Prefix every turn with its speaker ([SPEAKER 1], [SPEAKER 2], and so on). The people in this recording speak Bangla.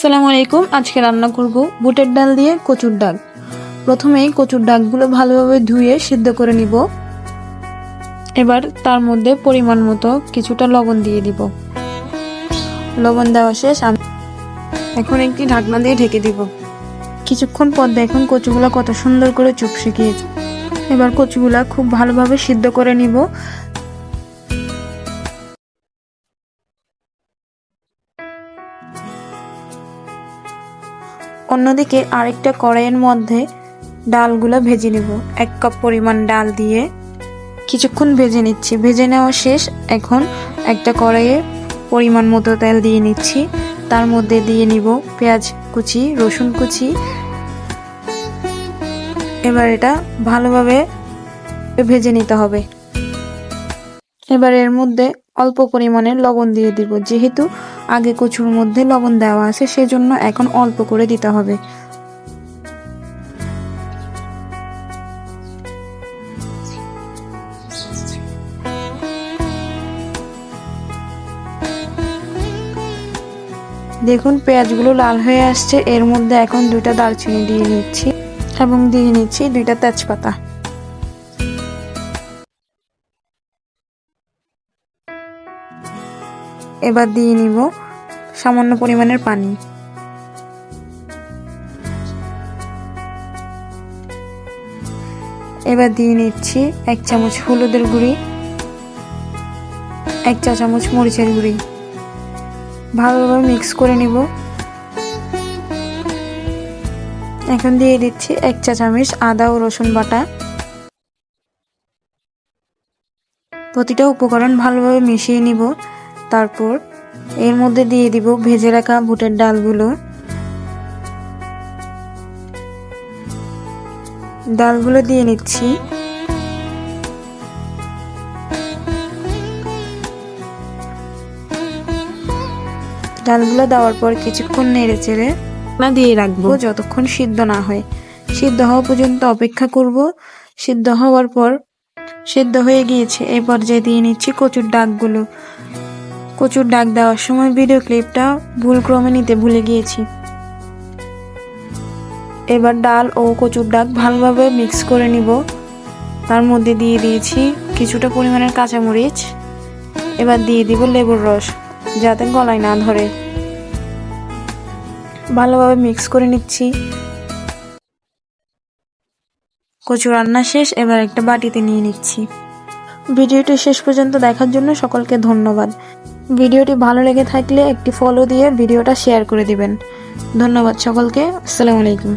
[SPEAKER 1] আসসালামু আলাইকুম। আজকে রান্না করব বুটের ডাল দিয়ে কচুর ডাক প্রথমেই কচুর ডাকগুলো ভালোভাবে ধুয়ে সিদ্ধ করে নিব। এবার তার মধ্যে পরিমাণ মতো কিছুটা লবণ দিয়ে দিব। লবণ দেওয়া শেষ এখন একটি ঢাকনা দিয়ে ঢেকে দিব। কিছুক্ষণ পর দেখুন কচুগুলো কত সুন্দর করে চুপসে গিয়েছে। এবার কচুগুলা খুব ভালোভাবে সিদ্ধ করে নিব। অন্যদিকে আরেকটা কড়াইয়ের মধ্যে ডালগুলো ভেজে নেব। এক কাপ পরিমাণ ডাল দিয়ে কিছুক্ষণ ভেজে নিচ্ছি। ভেজে নেওয়া শেষ। এখন একটা কড়াইয়ে পরিমাণ মতো তেল দিয়ে নিচ্ছি। তার মধ্যে দিয়ে নিব পেঁয়াজ কুচি, রসুন কুচি। এবার এটা ভালোভাবে ভেজে নিতে হবে। এবার এর মধ্যে অল্প পরিমাণে লবণ দিয়ে দিব। যেহেতু আগে কচুর মধ্যে লবণ দেওয়া আছে, সেজন্য এখন অল্প করে দিতে হবে। দেখুন, পেঁয়াজগুলো লাল হয়ে আসছে। এর মধ্যে এখন দুইটা দারচিনি দিয়ে নিচ্ছি এবং দিয়ে নিচ্ছি দুইটা তেজপাতা। এবার দিয়ে নিব সামান্য পরিমাণের পানি। এবার দিয়ে নিচ্ছি এক চামচ হলুদের গুঁড়ি, এক চা চামচ মরিচের গুঁড়ি। ভালোভাবে মিক্স করে নিব। এখন দিয়ে দিচ্ছি এক চা চামচ আদা ও রসুন বাটা। প্রতিটা উপকরণ ভালোভাবে মিশিয়ে নিব। তারপর এর মধ্যে দিয়ে দিব ভেজে রাখা বুটের ডালগুলো। ডালগুলো দিয়ে নিচ্ছি। ডালগুলো দেওয়ার পর কিছুক্ষণ নেড়ে চেড়ে না দিয়ে রাখব। যতক্ষণ সিদ্ধ না হয়। সিদ্ধ হওয়া পর্যন্ত অপেক্ষা করব। সিদ্ধ হওয়ার পর সিদ্ধ হয়ে গিয়েছে। এই পর্যায়ে দিয়ে নিচ্ছি কচুর ডাকগুলো। কচুর ডাক দেওয়ার সময় ভিডিও ক্লিপটা ভুল ক্রমে নিতে ভুলে গিয়েছি। এবার ডাল ও কচুর ডাক ভালোভাবে মিক্স করে নিব। তার মধ্যে দিয়ে দিয়েছি কিছুটা পরিমাণের কাঁচামরিচ। এবার দিয়ে দিব লেবুর রস, যাতে গলায় না ধরে। ভালোভাবে মিক্স করে নিচ্ছি। কচু রান্না শেষ, এবার একটা বাটিতে নিয়ে নিচ্ছি। ভিডিওটি শেষ পর্যন্ত দেখার জন্য সকলকে ধন্যবাদ। ভিডিওটি ভালো লেগে থাকলে একটি ফলো দিয়ে ভিডিওটা শেয়ার করে দিবেন। ধন্যবাদ সকলকে। আসসালামু আলাইকুম।